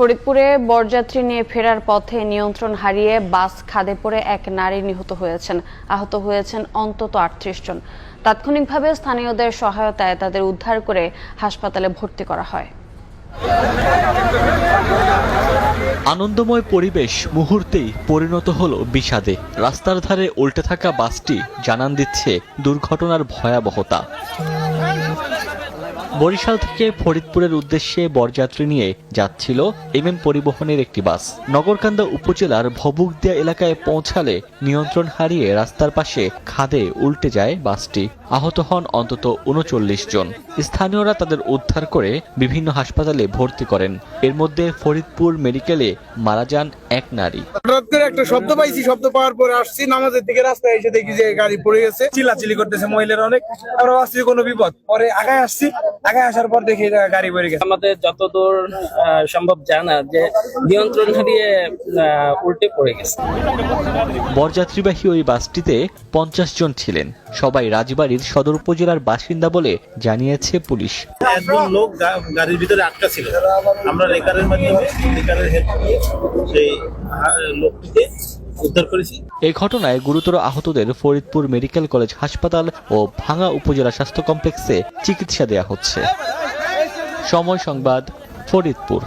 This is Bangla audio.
ফরিদপুরে বরযাত্রী নিয়ে ফেরার পথে নিয়ন্ত্রণ হারিয়ে বাস খাদে পড়ে এক নারী নিহত হয়েছেন। আহত হয়েছেন অন্তত আটত্রিশ জন। তাৎক্ষণিকভাবে স্থানীয়দের সহায়তায় তাদের উদ্ধার করে হাসপাতালে ভর্তি করা হয়। আনন্দময় পরিবেশ মুহূর্তেই পরিণত হলো বিষাদে। রাস্তার ধারে উল্টে থাকা বাসটি জানান দিচ্ছে দুর্ঘটনার ভয়াবহতা। বরিশাল থেকে ফরিদপুরের উদ্দেশ্যে বরযাত্রী নিয়ে যাচ্ছিল এমএম পরিবহনের একটি বাস। নগরকান্দা উপজেলার ভবুকদিয়া এলাকায় পৌঁছালে নিয়ন্ত্রণ হারিয়ে রাস্তার পাশে খাদে উল্টে যায় বাসটি। আহত হন অন্তত উনচল্লিশ জন। স্থানীয়রা তাদের উদ্ধার করে বিভিন্ন হাসপাতালে ভর্তি করেন। এর মধ্যে ফরিদপুর মেডিকেলে মারা যান এক নারী। হঠাৎ করে একটা শব্দ পাইছি, শব্দ পাওয়ার পরে আসছি, নামাজের দিকে রাস্তায় এসে দেখি যে গাড়ি পড়ে গেছে, চিল্লাচিল্লি করতেছে মহিলারা অনেক। আমরা যে কোনো বিপদ। পরে আগায় আসছি। আগায় আসার পর দেখি গাড়ি পড়ে গেছে। আমাদের যতদূর সম্ভব জানা যে নিয়ন্ত্রণ হারিয়ে উল্টে পড়ে গেছে। বরযাত্রীবাহী ওই বাসটিতে পঞ্চাশ জন ছিলেন। সবাই রাজবাড়ির সদর উপজেলার বাসিন্দা বলে জানিয়েছে পুলিশ। একজন লোক গাড়ির ভিতরে আটকা ছিল। আমরা রেকারের মাধ্যমে রেকারের হেল্প সেই লোকটিকে উদ্ধার করেছি? এই ঘটনায় গুরুতর আহতদের ফরিদপুর মেডিকেল কলেজ হাসপাতাল ও ভাঙ্গা উপজেলা স্বাস্থ্য কমপ্লেক্সে চিকিৎসা দেয়া হচ্ছে। সময় সংবাদ, ফরিদপুর।